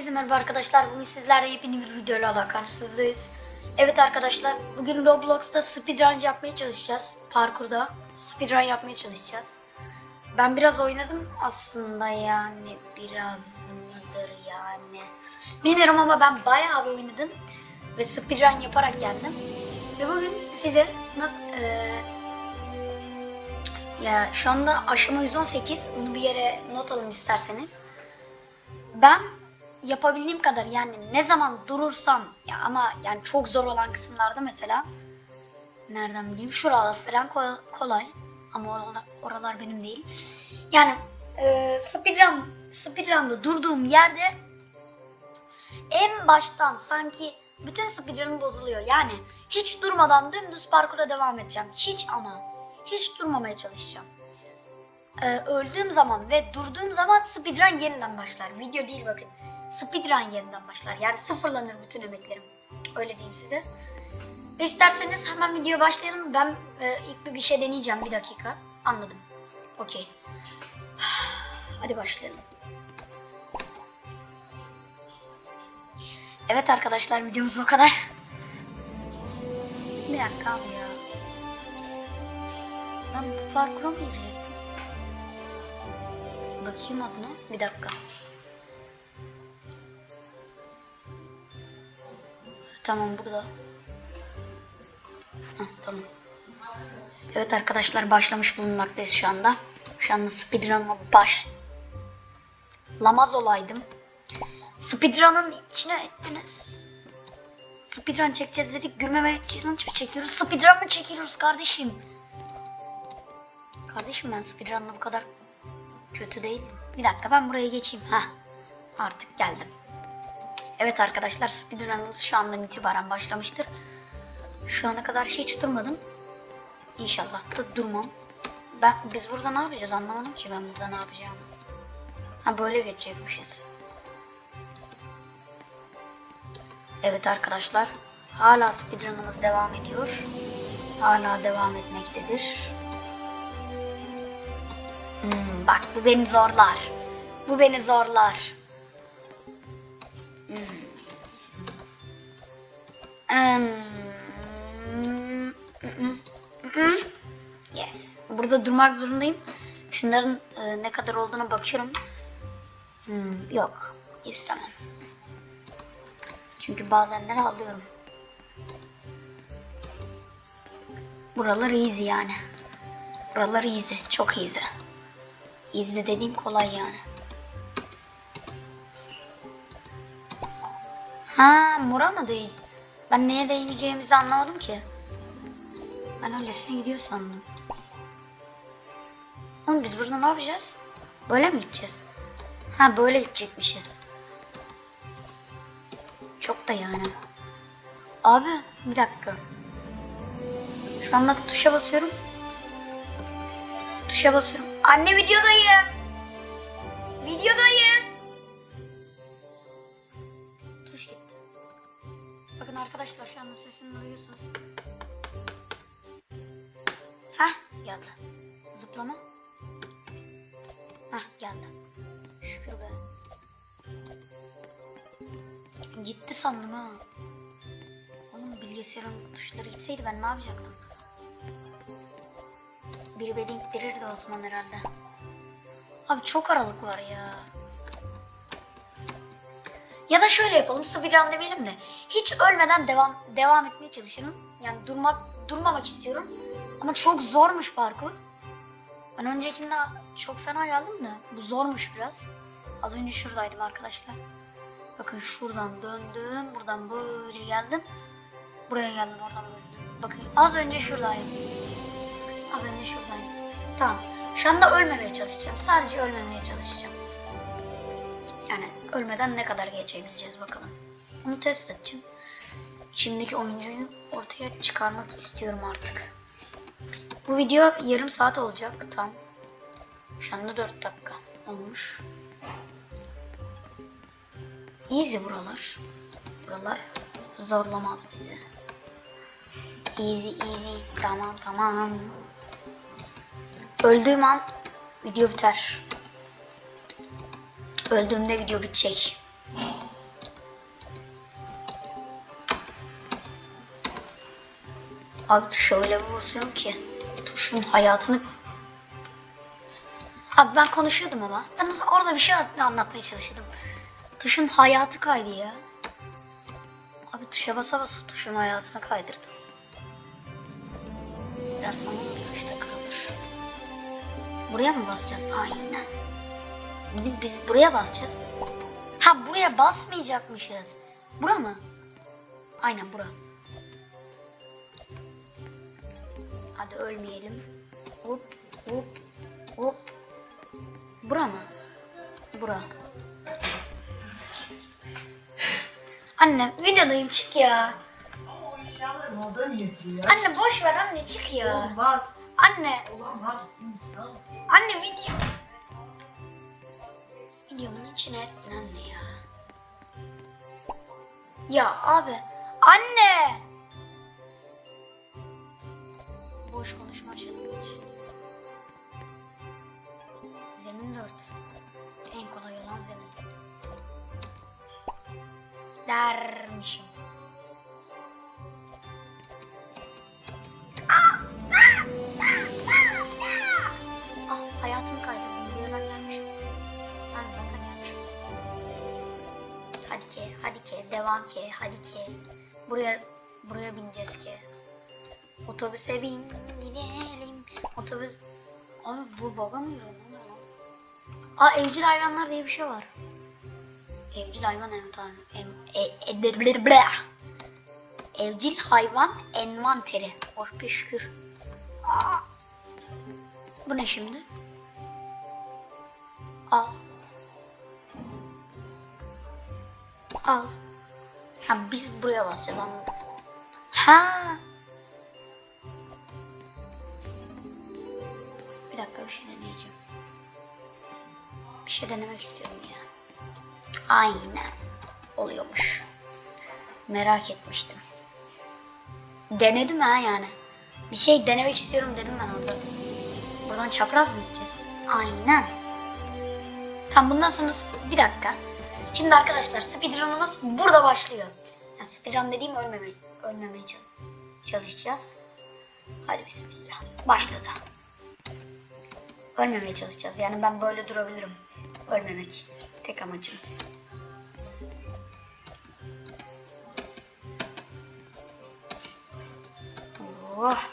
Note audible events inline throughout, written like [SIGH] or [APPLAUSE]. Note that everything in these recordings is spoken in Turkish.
Herkese merhaba arkadaşlar. Bugün sizlerle yepyeni bir videoyla daha karşınızdayız. Evet arkadaşlar, bugün Roblox'ta speedrun yapmaya çalışacağız. Parkurda speedrun yapmaya çalışacağız. Ben biraz oynadım aslında yani biraz mıdır yani. Bilmiyorum ama ben bayağı bir oynadım ve speedrun yaparak geldim. Ve bugün size nasıl eee, ya şu anda aşama 118. Bunu bir yere not alın isterseniz. Ben yapabildiğim kadar yani ne zaman durursam ya ama yani çok zor olan kısımlarda mesela nereden bileyim şuralar falan ko- kolay ama oralar, oralar benim değil. Yani e, speedrun, speedrun'da durduğum yerde en baştan sanki bütün speedrun bozuluyor. Yani hiç durmadan dümdüz parkura devam edeceğim. Hiç ama hiç durmamaya çalışacağım. Ee, öldüğüm zaman ve durduğum zaman speedrun yeniden başlar. Video değil bakın. Speedrun yeniden başlar. Yani sıfırlanır bütün emeklerim. Öyle diyeyim size. Ve isterseniz hemen videoya başlayalım. Ben e, ilk bir, bir şey deneyeceğim. Bir dakika. Anladım. Okey. [SIGHS] Hadi başlayalım. Evet arkadaşlar videomuz bu kadar. Bir dakika abi ya. Ben bu parkura mı girecektim? Bakayım adına. Bir dakika. Tamam burada. Heh, tamam. Evet arkadaşlar başlamış bulunmaktayız şu anda. Şu anda speedrun'a baş... Lamaz olaydım. Speedrun'ın içine ettiniz. Speedrun çekeceğiz dedik. Gülmeme challenge mi çekiyoruz? Speedrun mı çekiyoruz kardeşim? Kardeşim ben speedrun'da bu kadar kötü değil. Bir dakika ben buraya geçeyim. Heh. Artık geldim. Evet arkadaşlar speedrun'ımız şu andan itibaren başlamıştır. Şu ana kadar hiç durmadım. İnşallah da durmam. Ben, biz burada ne yapacağız anlamadım ki ben burada ne yapacağımı. Ha böyle geçecekmişiz. Evet arkadaşlar. Hala speedrun'ımız devam ediyor. Hala devam etmektedir. Hmm, bak bu beni zorlar. Bu beni zorlar. Yes. Burada durmak zorundayım. Şunların e, ne kadar olduğuna bakıyorum. Hmm, yok. İstemem. Çünkü bazenleri alıyorum. Buralar easy yani. Buralar easy. Çok easy. Easy dediğim kolay yani. Ha mora mı değil? Ben neye değmeyeceğimizi anlamadım ki. Ben öylesine gidiyor sandım. Oğlum biz burada ne yapacağız? Böyle mi gideceğiz? Ha böyle gidecekmişiz. Çok da yani. Abi bir dakika. Şu anda tuşa basıyorum. Tuşa basıyorum. Anne videodayım. Videodayım. Tuş gitti. Bakın arkadaşlar şu anda sesini duyuyorsunuz. Geldi. Zıplama. Hah geldi. Şükür be. Gitti sandım ha. Oğlum bilgisayarın tuşları gitseydi ben ne yapacaktım? Biri beni ittirirdi o zaman herhalde. Abi çok aralık var ya. Ya da şöyle yapalım speedrun demeyelim de hiç ölmeden devam devam etmeye çalışalım. Yani durmak durmamak istiyorum. Ama çok zormuş parkur. Ben öncekinde çok fena geldim de bu zormuş biraz. Az önce şuradaydım arkadaşlar. Bakın şuradan döndüm. Buradan böyle geldim. Buraya geldim oradan böyle. Bakın az önce şuradaydım. Az önce şuradaydım. Tamam. Şu anda ölmemeye çalışacağım. Sadece ölmemeye çalışacağım. Yani ölmeden ne kadar geçebileceğiz bakalım. Bunu test edeceğim. İçimdeki oyuncuyu ortaya çıkarmak istiyorum artık. Bu video yarım saat olacak tam. Şu anda 4 dakika olmuş. Easy buralar. Buralar zorlamaz bizi. Easy easy tamam tamam. Öldüğüm an video biter. Öldüğümde video bitecek. Abi tuşa öyle bir basıyorum ki. Tuşun hayatını... Abi ben konuşuyordum ama. Ben orada bir şey anlatmaya çalışıyordum. Tuşun hayatı kaydı ya. Abi tuşa basa basa tuşun hayatını kaydırdım. Biraz sonra bu tuş da kırılır. Buraya mı basacağız? Aynen. Bir Biz buraya basacağız. Ha buraya basmayacakmışız. Bura mı? Aynen bura. Hadi ölmeyelim. Hop hop hop. Bura mı? Bura. Anne videodayım çık ya. Ama o eşyaları oradan getiriyor. Anne boş ver anne çık ya. Olmaz. Anne, Olamaz. İmkan. anne video. Videomun içine ettin anne ya. Ya abi, anne. Challenge. Zemin 4. En kolay olan zemin. Dermişim. Ah hayatımı kaydırdım. Buraya ben gelmişim. Ben zaten gelmişim. Hadi ki, hadi ki, devam ki, hadi ki. Buraya, buraya bineceğiz ki. Otobüse bin, gidelim. Otobüs... Abi bu baga mı lan? Aa evcil hayvanlar diye bir şey var. Evcil hayvan envanter. Em, e, e. Evcil hayvan envanteri. Oh bir şükür. Aa. Bu ne şimdi? Al. Al. Ha biz buraya basacağız anladım. Ha. Dakika bir şey deneyeceğim. Bir şey denemek istiyorum ya. Aynen. Oluyormuş. Merak etmiştim. Denedim ha yani. Bir şey denemek istiyorum dedim ben orada. Buradan çapraz mı gideceğiz? Aynen. Tam bundan sonra bir dakika. Şimdi arkadaşlar speedrun'ımız burada başlıyor. Ya speedrun dediğim ölmemeye çalış- çalışacağız. Hadi bismillah. Başladı. Ölmemeye çalışacağız. Yani ben böyle durabilirim. Ölmemek. Tek amacımız. Oh.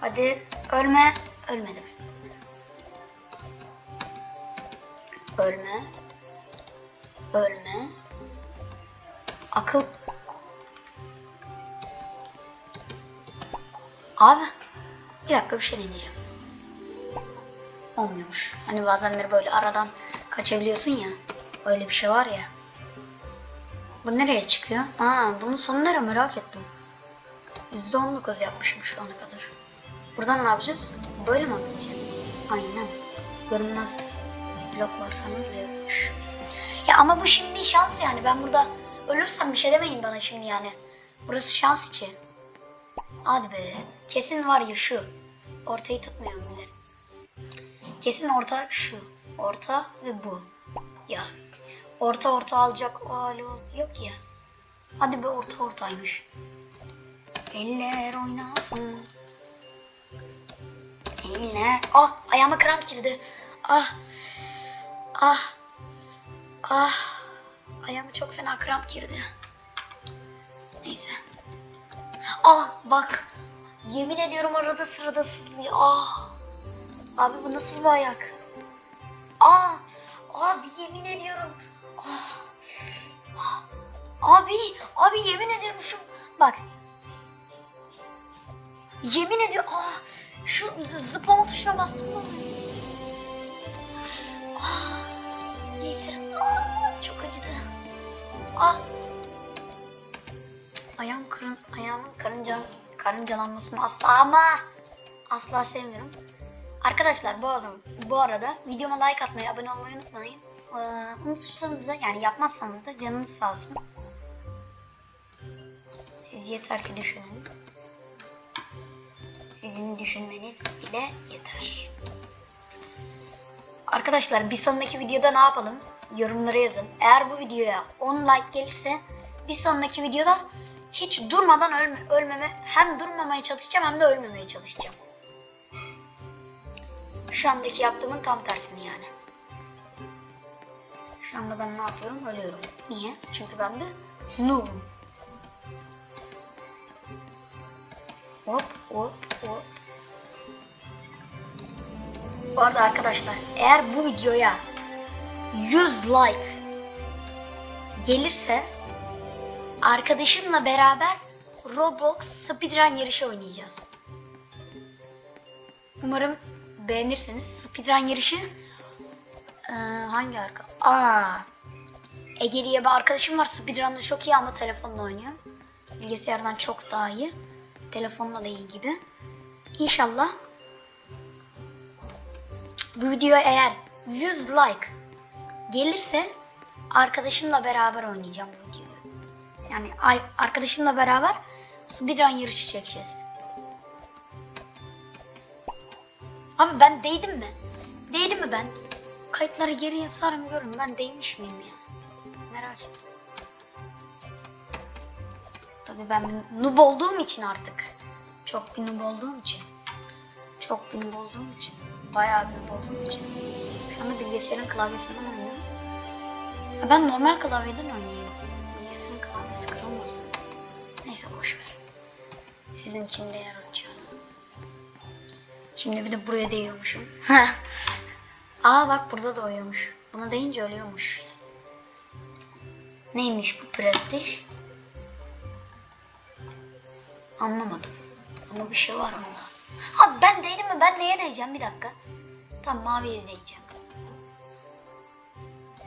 Hadi ölme. Ölmedim. Ölme. Ölme. Akıl. Abi. Bir dakika bir şey deneyeceğim. Olmuyormuş. Hani bazenleri böyle aradan kaçabiliyorsun ya. Öyle bir şey var ya. Bu nereye çıkıyor? Aa, bunun sonu nere merak ettim. %19 yapmışım şu ana kadar. Buradan ne yapacağız? Böyle mi atlayacağız? Aynen. Görünmez blok var sanırım da yokmuş. Ya ama bu şimdi şans yani. Ben burada ölürsem bir şey demeyin bana şimdi yani. Burası şans içi. Hadi be. Kesin var ya şu. Ortayı tutmuyorum. Kesin orta şu. Orta ve bu. Ya. Orta orta alacak o hali ol- yok ya. Hadi be orta ortaymış. Eller oynasın. Eller. Ah ayağıma kramp girdi. Ah. Ah. Ah. Ayağıma çok fena kramp girdi. Neyse. Ah bak. Yemin ediyorum arada sırada sızlıyor. Ah. Abi bu nasıl bir ayak? Ah. Abi yemin ediyorum. Ah. Abi. Abi yemin ediyorum şu. Bak. Yemin ediyorum. Ah. Şu zıplama tuşuna bastım mı? Neyse. Ah, çok acıdı. Ah. Ayağım kırın, ayağımın karınca, karıncalanmasını asla ama asla sevmiyorum. Arkadaşlar bu arada, bu arada videoma like atmayı, abone olmayı unutmayın. Ee, unutursanız da yani yapmazsanız da canınız sağ olsun. Siz yeter ki düşünün. Sizin düşünmeniz bile yeter. Arkadaşlar bir sonraki videoda ne yapalım? Yorumlara yazın. Eğer bu videoya 10 like gelirse bir sonraki videoda hiç durmadan ölme, ölmeme hem durmamaya çalışacağım hem de ölmemeye çalışacağım. Şu andaki yaptığımın tam tersini yani. Şu anda ben ne yapıyorum? Ölüyorum. Niye? Çünkü ben de noob'um. Hop hop hop. Bu arada arkadaşlar eğer bu videoya 100 like gelirse arkadaşımla beraber Roblox speedrun yarışı oynayacağız. Umarım beğenirseniz speedrun yarışı Ee, hangi arka? Aa. Ege diye bir arkadaşım var. Speedrun'da çok iyi ama telefonla oynuyor. Bilgisayardan çok daha iyi. Telefonla da iyi gibi. İnşallah bu videoya eğer 100 like gelirse arkadaşımla beraber oynayacağım bu videoyu. Yani arkadaşımla beraber speedrun yarışı çekeceğiz. Abi ben değdim mi? Değdim mi ben? Kayıtları geriye sarın görün ben değmiş miyim ya? Merak ettim. Tabii ben noob olduğum için artık. Çok bir noob olduğum için. Çok bir noob olduğum için. Bayağı bir noob olduğum için. Şu anda bilgisayarın klavyesinden oynuyorum. Ha, ben normal klavyeden oynayayım. Bilgisayarın klavyesi kırılmasın. Neyse boşver. Sizin için değer açacağım. Şimdi bir de buraya değiyormuşum. Aa bak burada da uyuyormuş. Buna deyince ölüyormuş. Neymiş bu prestij? Anlamadım. Ama bir şey var onda. Abi ben değilim mi? Ben neye değeceğim? Bir dakika. Tam maviye değeceğim.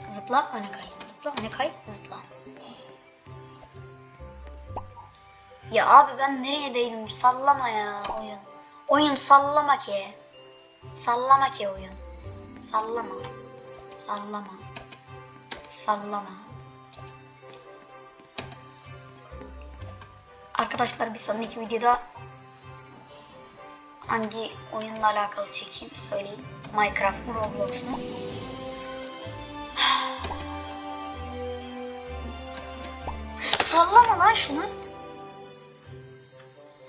Zıpla öne kay. Zıpla öne kay. Zıpla. Ya abi ben nereye değdim? Sallama ya oyun. Oyun sallama ki. Sallama ki oyun. Sallama. Sallama. Sallama. Arkadaşlar bir sonraki videoda hangi oyunla alakalı çekeyim söyleyin. Minecraft mı Roblox mu? [SIGHS] Sallama lan şunu.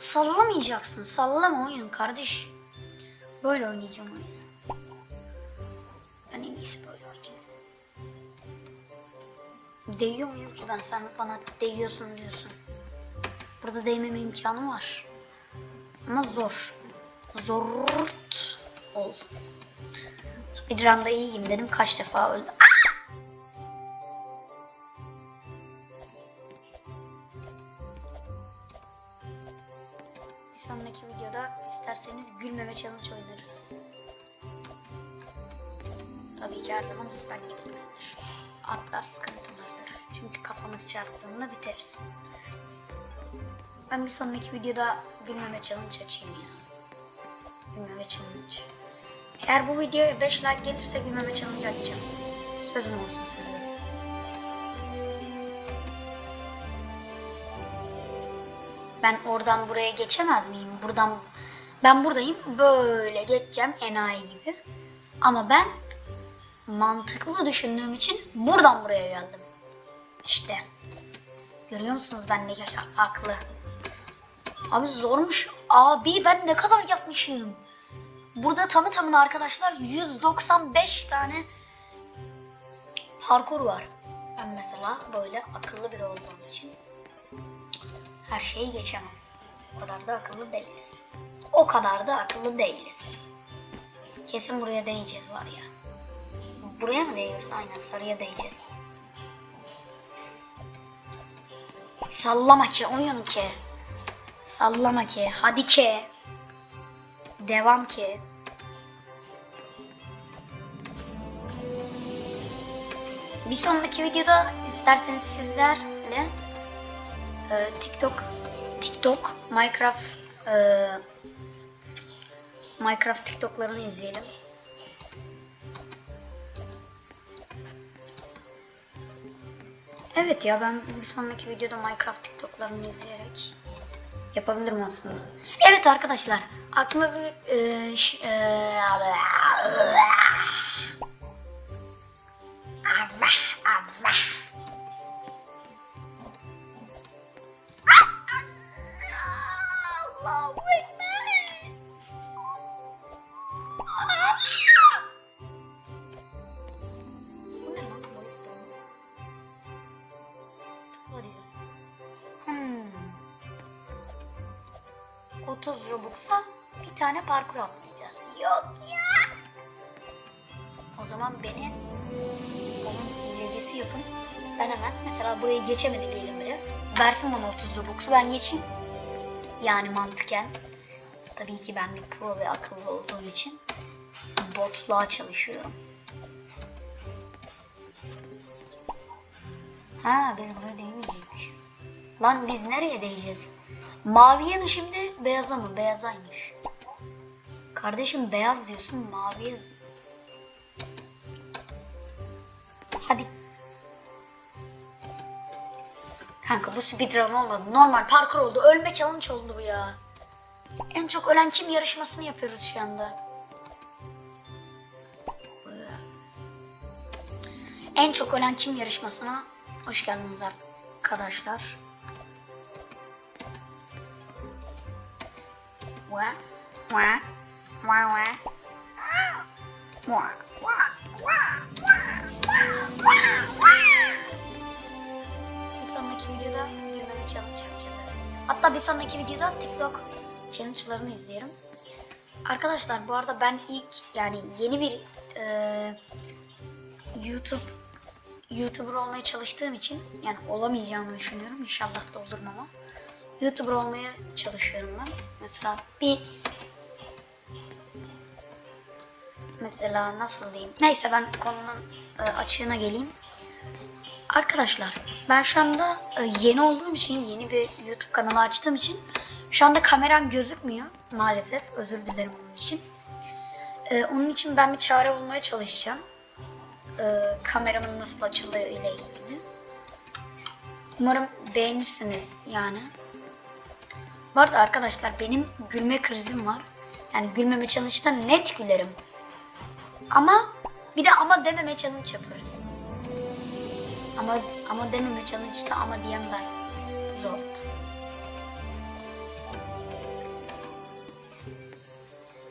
Sallamayacaksın. Sallama oyun kardeş. Böyle oynayacağım oyunu. Ben en iyisi böyle oynayayım. Değiyor muyum ki ben? Sen bana değiyorsun diyorsun. Burada değmeme imkanı var. Ama zor. Zorrt ol. Speedrun'da iyiyim dedim. Kaç defa öldüm. Bir sonraki videoda gülmeme challenge açayım ya. Gülmeme challenge. Eğer bu videoya 5 like gelirse gülmeme challenge açacağım. Sözüm olsun size. Ben oradan buraya geçemez miyim? Buradan ben buradayım. Böyle geçeceğim enayi gibi. Ama ben mantıklı düşündüğüm için buradan buraya geldim. İşte. Görüyor musunuz bendeki aklı? Abi zormuş. Abi ben ne kadar yapmışım. Burada tamı tamına arkadaşlar 195 tane parkur var. Ben mesela böyle akıllı biri olduğum için her şeyi geçemem. O kadar da akıllı değiliz. O kadar da akıllı değiliz. Kesin buraya değeceğiz var ya. Buraya mı değiyoruz? Aynen sarıya değeceğiz. Sallama ki oyun ki. Sallama ki. Hadi ki. Devam ki. Bir sonraki videoda isterseniz sizlerle e, TikTok TikTok Minecraft e, Minecraft TikTok'larını izleyelim. Evet ya ben bir sonraki videoda Minecraft TikTok'larını izleyerek yapabilirim aslında. Evet arkadaşlar aklıma bir e, ş- e, 30 Robux'a bir tane parkur atlayacağız. Yok ya. O zaman beni onun hilecisi yapın. Ben hemen mesela burayı geçemedi diyelim biri. Versin bana 30 Robux'u ben geçeyim. Yani mantıken. Tabii ki ben bir pro ve akıllı olduğum için botluğa çalışıyorum. Ha biz buraya değmeyecekmişiz. Lan biz nereye değeceğiz? Maviye mi şimdi beyaza mı? Beyazaymış. Kardeşim beyaz diyorsun maviye. Hadi. Kanka bu speedrun olmadı. Normal parkur oldu. Ölme challenge oldu bu ya. En çok ölen kim yarışmasını yapıyoruz şu anda. En çok ölen kim yarışmasına hoş geldiniz arkadaşlar. Vah, vah, vah, vah. Vah, vah, vah, vah, vah, vah. Bir sonraki videoda gülmeme challenge yapacağız evet. Hatta bir sonraki videoda TikTok challenge'larını izleyelim. Arkadaşlar bu arada ben ilk yani yeni bir e, YouTube YouTuber olmaya çalıştığım için yani olamayacağımı düşünüyorum. İnşallah da olurum ama. YouTuber olmaya çalışıyorum ben. Mesela bir mesela nasıl diyeyim? Neyse ben konunun e, açığına geleyim. Arkadaşlar ben şu anda e, yeni olduğum için yeni bir YouTube kanalı açtığım için şu anda kameram gözükmüyor maalesef. Özür dilerim onun için. E, onun için ben bir çare bulmaya çalışacağım. E, kameramın nasıl açıldığı ile ilgili. Umarım beğenirsiniz yani. Bu arada arkadaşlar benim gülme krizim var. Yani gülmeme challenge'da net gülerim. Ama bir de ama dememe challenge yaparız. Ama ama dememe challenge'da ama diyen ben. Zor.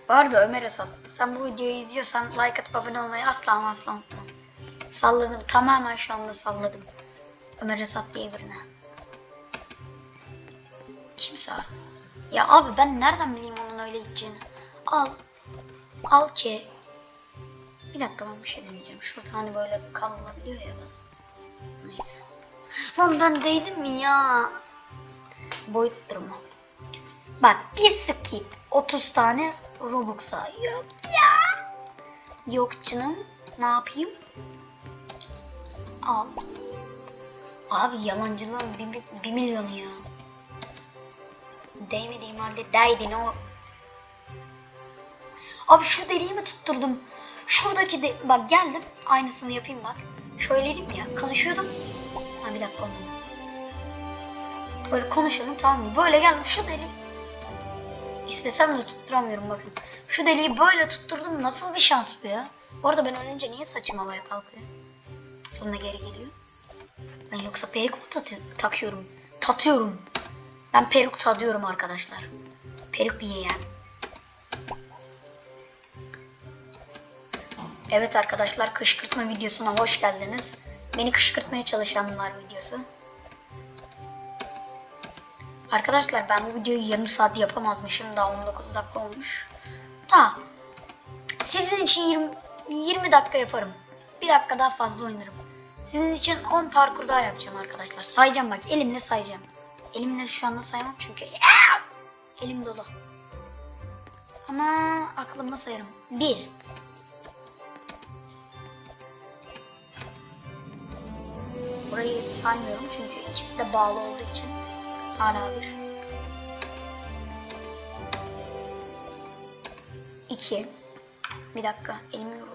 Bu arada Ömer Esat sen bu videoyu izliyorsan like atıp abone olmayı asla asla unutma. Salladım tamamen şu anda salladım. Ömer Esat diye birine. Kimse. Ya abi ben nereden bileyim onun öyle gideceğini? Al. Al ki. Bir dakika ben bir şey deneyeceğim. Şurada hani böyle kalınabiliyor ya. Neyse. Lan ben değdim mi ya? Boyut durumu. Bak bir skip 30 tane Robux'a. Yok ya. Yok canım. Ne yapayım? Al. Abi yalancılığın bir, bir milyonu ya. Değmediğim halde değdin o. Abi şu deliği mi tutturdum? Şuradaki de bak geldim aynısını yapayım bak. Şöyleydim ya konuşuyordum. Ha bir dakika olmadı. Böyle konuşuyordum tamam mı? Böyle geldim şu deliği. İstesem de tutturamıyorum bakın. Şu deliği böyle tutturdum nasıl bir şans bu ya? Bu arada ben ölünce niye saçım havaya kalkıyor? Sonra geri geliyor. Ben yoksa tatı- takıyorum? Tatıyorum. Ben peruk tadıyorum arkadaşlar. Peruk yiyen. Evet arkadaşlar kışkırtma videosuna hoş geldiniz. Beni kışkırtmaya çalışanlar videosu. Arkadaşlar ben bu videoyu yarım saat yapamazmışım. Daha 19 dakika olmuş. Da sizin için 20, 20 dakika yaparım. Bir dakika daha fazla oynarım. Sizin için 10 parkur daha yapacağım arkadaşlar. Sayacağım bak elimle sayacağım. Elimle şu anda sayamam çünkü elim dolu. Ama aklımda sayarım. 1 Burayı saymıyorum çünkü ikisi de bağlı olduğu için hala bir. İki. Bir dakika elim yoruldu.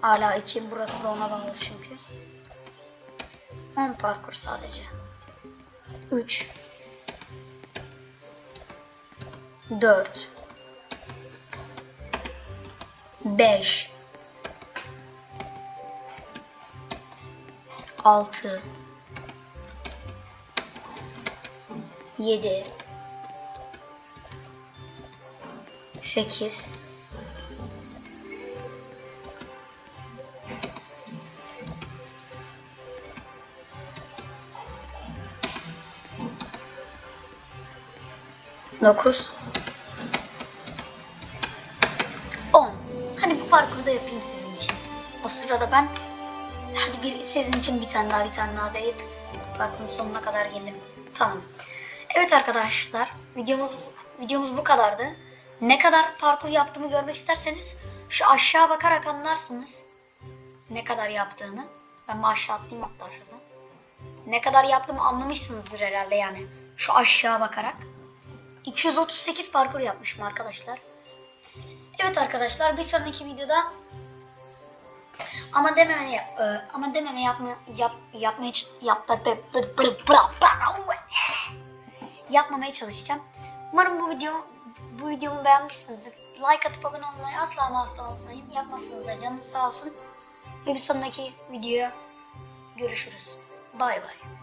Hala iki. Burası da ona bağlı çünkü. 10 parkur sadece. 3 4 5 6 7 8 9 10 Hadi bu parkuru da yapayım sizin için. O sırada ben hadi bir sizin için bir tane daha bir tane daha deyip parkurun sonuna kadar geldim. Tamam. Evet arkadaşlar videomuz videomuz bu kadardı. Ne kadar parkur yaptığımı görmek isterseniz şu aşağı bakarak anlarsınız. Ne kadar yaptığımı. Ben aşağı atlayayım hatta şuradan. Ne kadar yaptığımı anlamışsınızdır herhalde yani. Şu aşağı bakarak. 238 parkur yapmışım arkadaşlar. Evet arkadaşlar bir sonraki videoda ama dememe yap, e, ama dememe yapma yap yapmaya yap, yapmamaya çalışacağım. Umarım bu video bu videomu beğenmişsinizdir. Like atıp abone olmayı asla ama asla unutmayın. Yapmazsınız da canınız sağ olsun. Ve bir sonraki videoya görüşürüz. Bay bay.